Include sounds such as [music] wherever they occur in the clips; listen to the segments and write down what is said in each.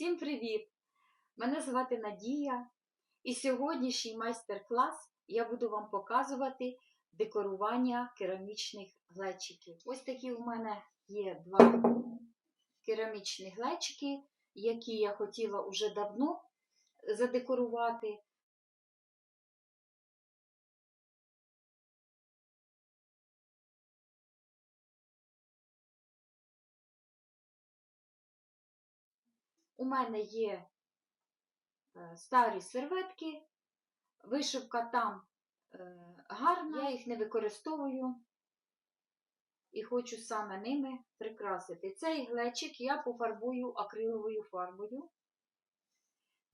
Всім привіт! Мене звати Надія, і сьогоднішній майстер-клас я буду вам показувати декорування керамічних глечиків. Ось такі у мене є два керамічні глечики, які я хотіла уже давно задекорувати. У мене є е, старі серветки, вишивка там е, гарна, я їх не використовую і хочу саме ними прикрасити. Цей глечик я пофарбую акриловою фарбою.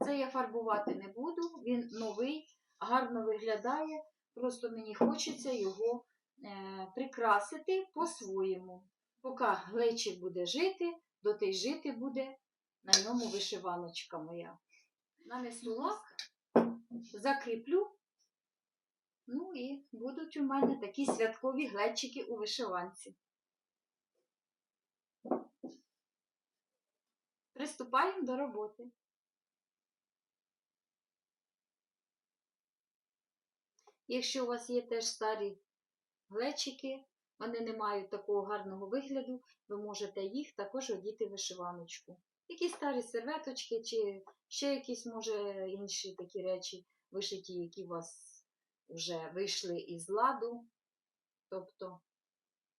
Це я фарбувати не буду, він новий, гарно виглядає, просто мені хочеться його е, прикрасити по-своєму. Поки глечик буде жити, доти жити буде на ньому вишиваночка моя. Нанесу лак, закріплю. Ну і будуть у мене такі святкові глечики у вишиванці. Приступаємо до роботи. Якщо у вас є теж старі глечики, вони не мають такого гарного вигляду, ви можете їх також одіти в вишиваночку. Якісь старі серветочки, чи ще якісь, може, інші такі речі вишиті, які у вас вже вийшли із ладу. Тобто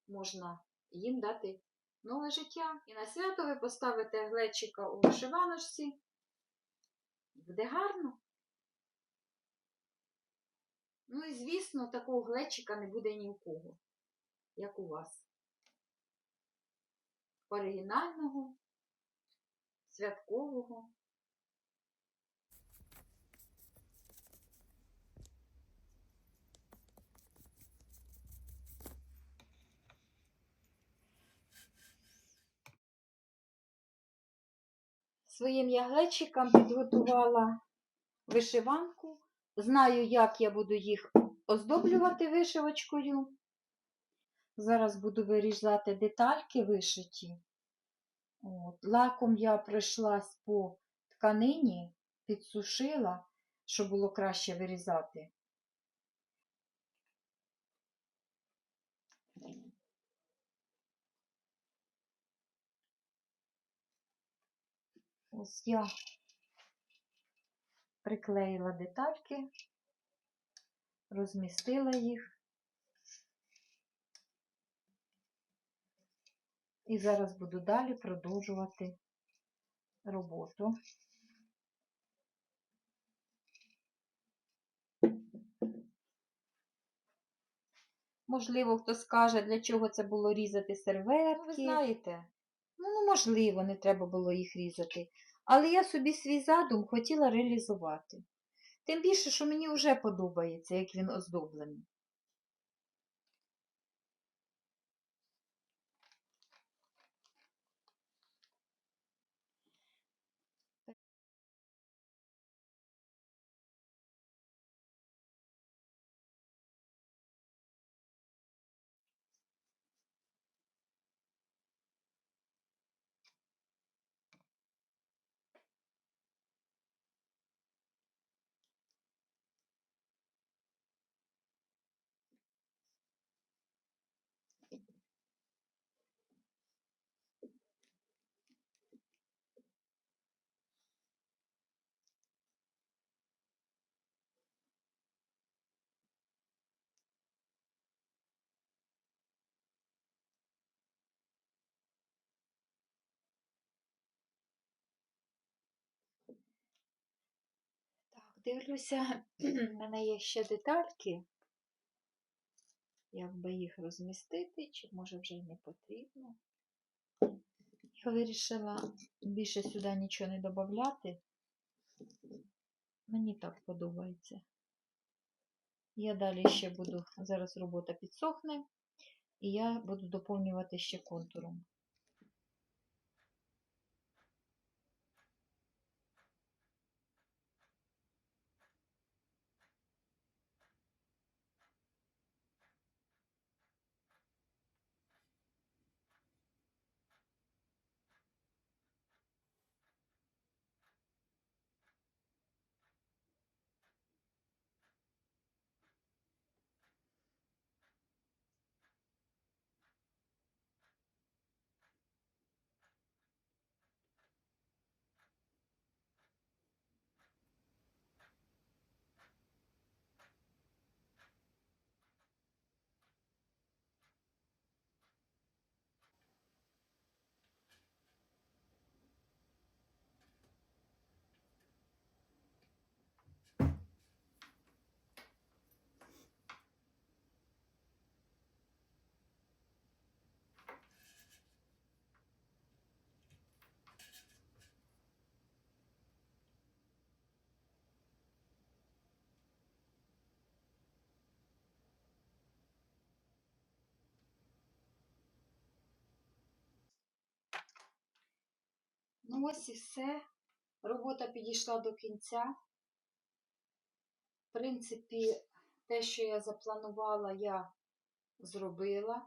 можна їм дати нове життя. І на свято ви поставите глечика у вишиваночці. Буде гарно. Ну і, звісно, такого глечика не буде ні у кого, як у вас. Оригінального, святкового. Своїм я глечикам підготувала вишиванку. Знаю, як я буду їх оздоблювати вишивочкою. Зараз буду вирізати детальки вишиті. От. Лаком я пройшлась по тканині, підсушила, щоб було краще вирізати. Ось я приклеїла детальки, розмістила їх. І зараз буду далі продовжувати роботу. Можливо, хто скаже, для чого це було різати серветки. Ви знаєте, ну, можливо, не треба було їх різати. Але я собі свій задум хотіла реалізувати. Тим більше, що мені вже подобається, як він оздоблений. Дивлюся, [clears throat] в мене є ще детальки. Як би їх розмістити, чи може вже не потрібно. Я вирішила більше сюди нічого не додати. Мені так подобається. Я далі ще буду, зараз робота підсохне, і я буду доповнювати ще контуром. Ну ось і все. Робота підійшла до кінця. В принципі, те, що я запланувала, я зробила.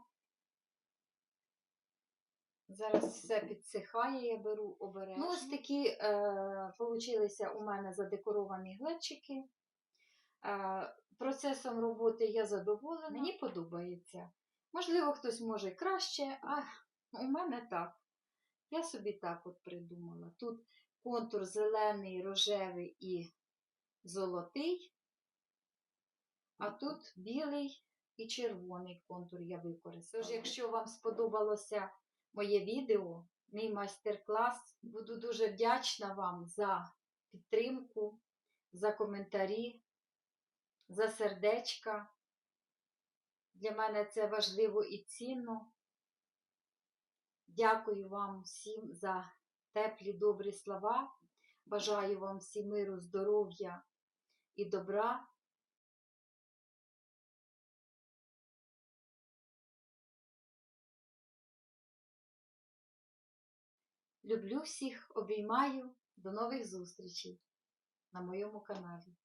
Зараз все підсихає, я беру обережно. Ну, ось такі е, получилися у мене задекоровані глечики. Е, процесом роботи я задоволена, мені подобається. Можливо, хтось може краще, а у мене так. Я собі так от придумала. Тут контур зелений, рожевий і золотий, а тут білий і червоний контур я використала. Тож, якщо вам сподобалося моє відео, мій майстер-клас, буду дуже вдячна вам за підтримку, за коментарі, за сердечка. Для мене це важливо і цінно. Дякую вам всім за теплі, добрі слова. Бажаю вам всім миру, здоров'я і добра. Люблю всіх, обіймаю. До нових зустрічей на моєму каналі.